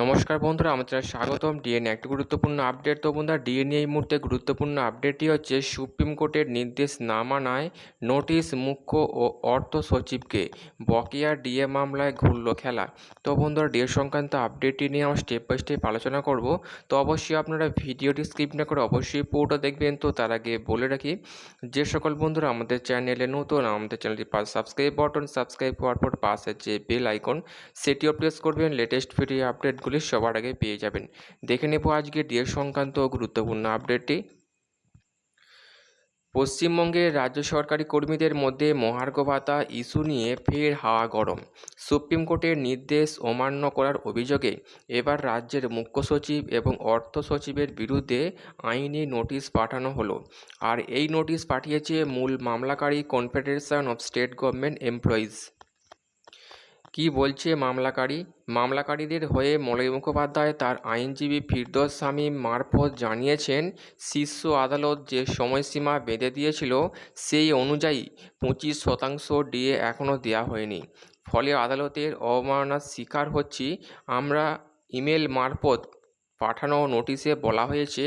নমস্কার বন্ধুরা, আমাদের স্বাগতম ডিএনএ একটি গুরুত্বপূর্ণ আপডেট তো বন্ধুরা ডিএনএ এই মুহূর্তে গুরুত্বপূর্ণ আপডেটটি হচ্ছে সুপ্রিম কোর্টের নির্দেশ না মানায় নোটিশ মুখ্য ও অর্থ সচিবকে বকেয়া ডিএ মামলায় ঘুরল খেলা। তো বন্ধুরা ডিএ সংক্রান্ত আপডেটটি নিয়ে আমরা স্টেপ বাই স্টেপ আলোচনা করব। তো অবশ্যই আপনারা ভিডিওটি স্কিপ না করে অবশ্যই পুরোটা দেখবেন। তো তার আগে বলে রাখি, যে সকল বন্ধুরা আমাদের চ্যানেলে নতুন, আমাদের চ্যানেলটি পাশে সাবস্ক্রাইব বাটন সাবস্ক্রাইব করার পর পাশে যে বেল আইকন সেটিও প্রেস করবেন। লেটেস্ট ভিডিও আপডেটগুলি সবার আগে পেয়ে যাবেন। দেখে নেব আজকে ডিএ সংক্রান্ত গুরুত্বপূর্ণ আপডেটটি। পশ্চিমবঙ্গের রাজ্য সরকারি কর্মীদের মধ্যে মহার্ঘ ভাতা ইস্যু নিয়ে ফের হাওয়া গরম। সুপ্রিম কোর্টের নির্দেশ অমান্য করার অভিযোগে এবার রাজ্যের মুখ্য সচিব এবং অর্থ সচিবের বিরুদ্ধে আইনি নোটিশ পাঠানো হলো। আর এই নোটিশ পাঠিয়েছে মূল মামলাকারী confederation of state government employees. কি বলছে মামলাকারী? মামলাকারীদের হয়ে মলয় মুখোপাধ্যায় তার আইনজীবী ফিরদোস শামীম মারফত জানিয়েছেন শীর্ষ আদালত যে সময়সীমা বেঁধে দিয়েছিল সেই অনুযায়ী পঁচিশ শতাংশ ডিএ এখনও দেওয়া হয়নি। ফলে আদালতের অবমাননার শিকার হচ্ছি আমরা, ইমেল মারফত পাঠানো নোটিশে বলা হয়েছে,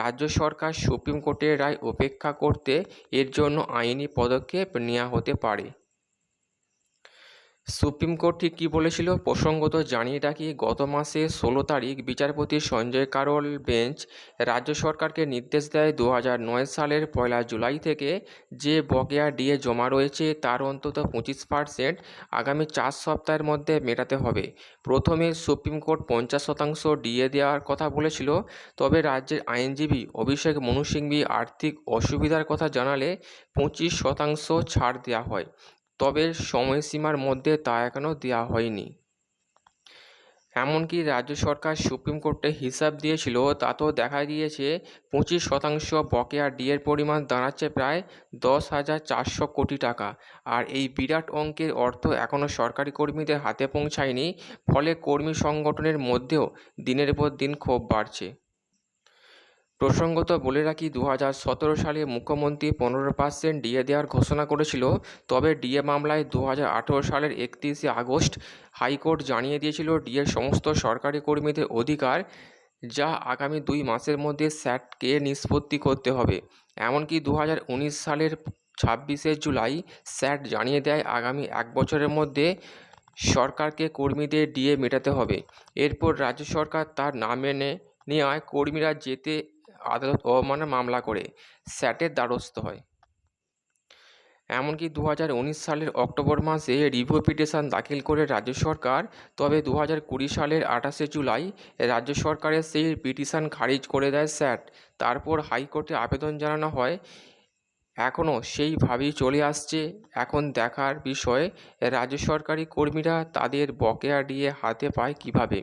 রাজ্য সরকার সুপ্রিম কোর্টের রায় উপেক্ষা করতে এর জন্য আইনি পদক্ষেপ নেওয়া হতে পারে। সুপ্রিম কোর্ট ঠিক কী বলেছিল? প্রসঙ্গত জানিয়ে রাখি, গত মাসে ষোলো তারিখ বিচারপতি সঞ্জয় কারোল বেঞ্চ রাজ্য সরকারকে নির্দেশ দেয় দু হাজার নয় সালের পয়লা জুলাই থেকে যে বকেয়া ডিএ জমা রয়েছে তার অন্তত পঁচিশ পার্সেন্ট আগামী চার সপ্তাহের মধ্যে মেটাতে হবে। প্রথমে সুপ্রিম কোর্ট পঞ্চাশ শতাংশ ডিএ দেওয়ার কথা বলেছিল, তবে রাজ্যের আইনজীবী অভিষেক মনু আর্থিক অসুবিধার কথা জানালে পঁচিশ শতাংশ ছাড় দেওয়া হয়। তবে সময়সীমার মধ্যে তা এখনও দেওয়া হয়নি। এমনকি রাজ্য সরকার সুপ্রিম কোর্টে হিসাব দিয়েছিল, তাতেও দেখা গিয়েছে পঁচিশ শতাংশ বকেয়া ডিএর পরিমাণ দাঁড়াচ্ছে প্রায় দশ হাজার চারশো কোটি টাকা। আর এই বিরাট অঙ্কের অর্থ এখনও সরকারি কর্মীদের হাতে পৌঁছায়নি, ফলে কর্মী সংগঠনের মধ্যেও দিনের পর দিন ক্ষোভ বাড়ছে। প্রসঙ্গত বলে রাখি দু হাজার সতেরো সালে মুখ্যমন্ত্রী পনেরো পার্সেন্ট ডিএ দেওয়ার ঘোষণা করেছিল। তবে ডিএ মামলায় দু হাজার আঠেরো সালের একত্রিশে আগস্ট হাইকোর্ট জানিয়ে দিয়েছিল ডিএ সমস্ত সরকারি কর্মীদের অধিকার, যা আগামী দুই মাসের মধ্যে স্যাটকে নিষ্পত্তি করতে হবে। এমনকি দু হাজার উনিশ সালের ছাব্বিশে জুলাই স্যাট জানিয়ে দেয়, আগামী এক বছরের মধ্যে সরকারকে কর্মীদের ডিএ মেটাতে হবে। এরপর রাজ্য সরকার তার না মেনে নেওয়ায় কর্মীরা যেতে আদালত অবমাননার মামলা করে স্যাটের দ্বারস্থ হয়। এমনকি দু হাজার উনিশ সালের অক্টোবর মাসে রিভিউ পিটিশন দাখিল করে রাজ্য সরকার, তবে দু হাজার কুড়ি সালের আঠাশে জুলাই রাজ্য সরকারের সেই পিটিশন খারিজ করে দেয় স্যাট। তারপর হাইকোর্টে আবেদন জানানো হয় এখনও সেইভাবেই চলে আসছে। এখন দেখার বিষয়ে রাজ্য সরকারি কর্মীরা তাদের বকেয়া দিয়ে হাতে পায় কীভাবে?